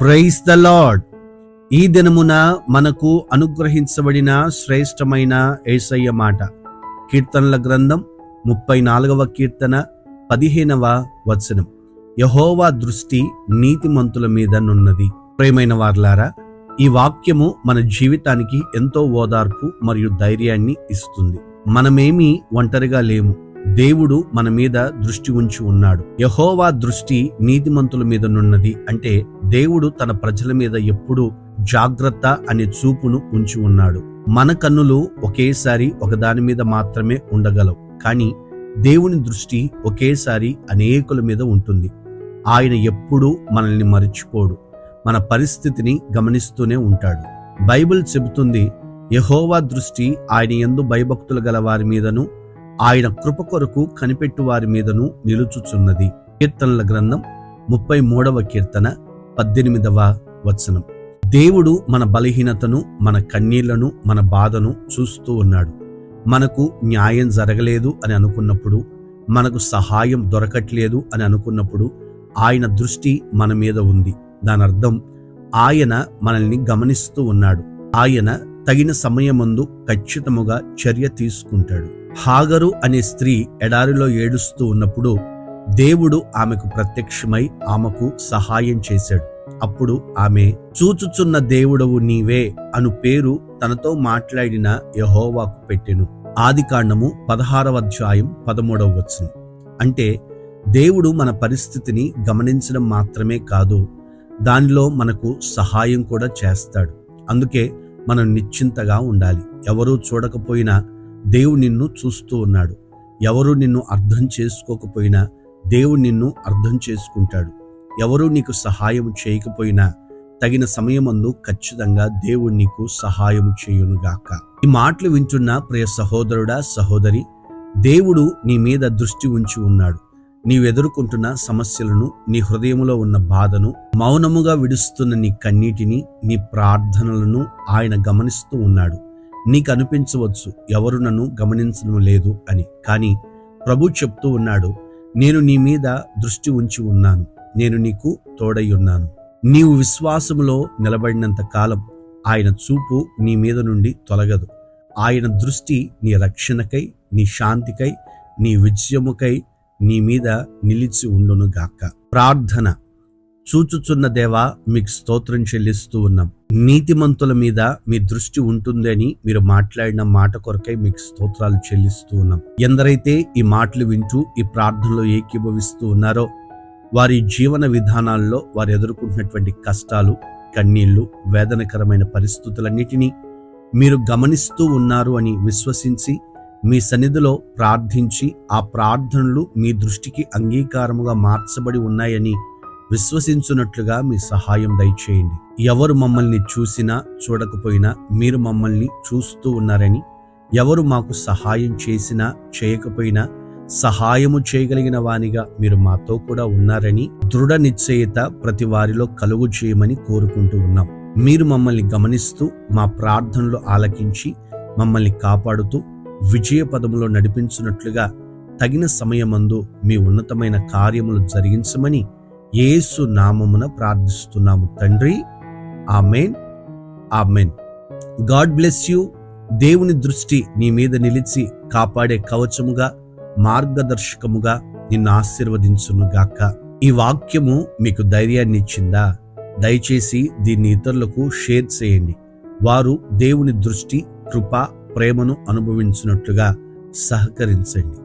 Price the lord ఈ దినమున మనకు అనుగ్రహించబడిన శ్రేష్టమైన ఏసయ్య మాట. కీర్తనల గ్రంథం ముప్పై నాలుగవ కీర్తన పదిహేనవ వచనం. యహోవా దృష్టి నీతిమంతుల మీద నున్నది. ప్రేమైన వార్లారా ఈ వాక్యము మన జీవితానికి ఎంతో ఓదార్పు మరియు ధైర్యాన్ని ఇస్తుంది. మనమేమీ ఒంటరిగా లేము. దేవుడు మన మీద దృష్టి ఉంచి ఉన్నాడు. యహోవా దృష్టి నీతిమంతుల మీద నున్నది అంటే దేవుడు తన ప్రజల మీద ఎప్పుడూ జాగ్రత్త అనే చూపును ఉంచి ఉన్నాడు. మన కన్నులు ఒకేసారి ఒకదాని మీద మాత్రమే ఉండగలవు. కానీ దేవుని దృష్టి ఒకేసారి అనేకుల మీద ఉంటుంది. ఆయన ఎప్పుడూ మనల్ని మరిచిపోడు. మన పరిస్థితిని గమనిస్తూనే ఉంటాడు. బైబిల్ చెబుతుంది యహోవా దృష్టి ఆయన ఎందు భయభక్తులు గల వారి మీదను ఆయన కృప కొరకు కనిపెట్టు వారి మీదను నిలుచుచున్నది. కీర్తనల గ్రంథం ముప్పై మూడవ కీర్తన పద్దెనిమిదవ వచనం. దేవుడు మన బలహీనతను మన కన్నీళ్ళను మన బాధను చూస్తూ ఉన్నాడు. మనకు న్యాయం జరగలేదు అని అనుకున్నప్పుడు మనకు సహాయం దొరకట్లేదు అని అనుకున్నప్పుడు ఆయన దృష్టి మన మీద ఉంది. దాని అర్థం ఆయన మనల్ని గమనిస్తూ ఉన్నాడు. ఆయన తగిన సమయమందు ఖచ్చితముగా చర్య తీసుకుంటాడు. హాగరు అనే స్త్రీ ఎడారిలో ఏడుస్తూ ఉన్నప్పుడు దేవుడు ఆమెకు ప్రత్యక్షమై ఆమెకు సహాయం చేశాడు. అప్పుడు ఆమె చూచుచున్న దేవుడవు నీవే అను పేరు తనతో మాట్లాడిన యహోవాకు పెట్టెను. ఆది కాండము పదహారవ అధ్యాయం పదమూడవ వచనం. అంటే దేవుడు మన పరిస్థితిని గమనించడం మాత్రమే కాదు దానిలో మనకు సహాయం కూడా చేస్తాడు. అందుకే మనం నిశ్చింతగా ఉండాలి. ఎవరూ చూడకపోయినా దేవుడు నిన్ను చూస్తూ ఉన్నాడు. ఎవరు నిన్ను అర్థం చేసుకోకపోయినా దేవుడు నిన్ను అర్థం చేసుకుంటాడు. ఎవరు నీకు సహాయం చేయకపోయినా తగిన సమయమందు ఖచ్చితంగా దేవుడు నీకు సహాయం చేయునుగాక. ఈ మాటలు వింటున్న ప్రియ సహోదరుడా సహోదరి దేవుడు నీ మీద దృష్టి ఉంచి ఉన్నాడు. నీవు ఎదుర్కొంటున్న సమస్యలను నీ హృదయంలో ఉన్న బాధను మౌనముగా విడుస్తున్న నీ కన్నీటిని నీ ప్రార్థనలను ఆయన గమనిస్తూ ఉన్నాడు. నీకు అనిపించవచ్చు ఎవరు నన్ను గమనించడం లేదు అని. కానీ ప్రభు చెప్తూ ఉన్నాడు నేను నీ మీద దృష్టి ఉంచి ఉన్నాను. నేను నీకు తోడై ఉన్నాను. నీవు విశ్వాసములో నిలబడినంత కాలం ఆయన చూపు నీ మీద నుండి తొలగదు. ఆయన దృష్టి నీ రక్షణకై నీ శాంతికై నీ విజయముకై నీ మీద నిలిచి ఉండును గాక ప్రార్థన. చూచుచున్న దేవా మీకు స్తోత్రం చెల్లిస్తూ ఉన్నాం. నీతిమంతుల మీద మీ దృష్టి ఉంటుందని మీరు మాట్లాడిన మాట కొరకై మీకు స్తోత్రాలు చెల్లిస్తూ ఉన్నాం. ఎందరైతే ఈ మాటలు వింటూ ఈ ప్రార్థనలో ఏకీభవిస్తూ ఉన్నారో వారి జీవన విధానాల్లో వారు ఎదుర్కొంటున్నటువంటి కష్టాలు కన్నీళ్ళు వేదనకరమైన పరిస్థితులన్నిటినీ మీరు గమనిస్తూ ఉన్నారు అని విశ్వసించి మీ సన్నిధిలో ప్రార్థించి ఆ ప్రార్థనలు మీ దృష్టికి అంగీకారముగా మార్చబడి ఉన్నాయని విశ్వసించున్నట్లుగా మీ సహాయం దయచేయండి. ఎవరు మమ్మల్ని చూసినా చూడకపోయినా మీరు మమ్మల్ని చూస్తూ ఉన్నారని ఎవరు మాకు సహాయం చేసినా చేయకపోయినా సహాయము చేయగలిగిన వానిగా మీరు మాతో కూడా ఉన్నారని దృఢ నిశ్చయిత ప్రతి వారిలో కలుగు చేయమని కోరుకుంటూ ఉన్నాం. మీరు మమ్మల్ని గమనిస్తూ మా ప్రార్థనలు ఆలకించి మమ్మల్ని కాపాడుతూ విజయ పదములో నడిపించినట్లుగా తగిన సమయమందు మీ ఉన్నతమైన కార్యములు జరిగించమని యేసు నామమున ప్రార్థిస్తున్నాము తండ్రి. Amen. Amen. God bless you. దేవుని దృష్టి నీ మీద నిలిచి కాపాడే కవచముగా మార్గదర్శకముగా నిన్ను ఆశీర్వదించునుగాక ఈ వాక్యము మీకు ధైర్యాన్ని ఇచ్చిందా? దయచేసి దీన్ని ఇతరులకు షేర్ చేయండి. వారు దేవుని దృష్టి కృప ప్రేమను అనుభవించినట్లుగా సహకరించండి.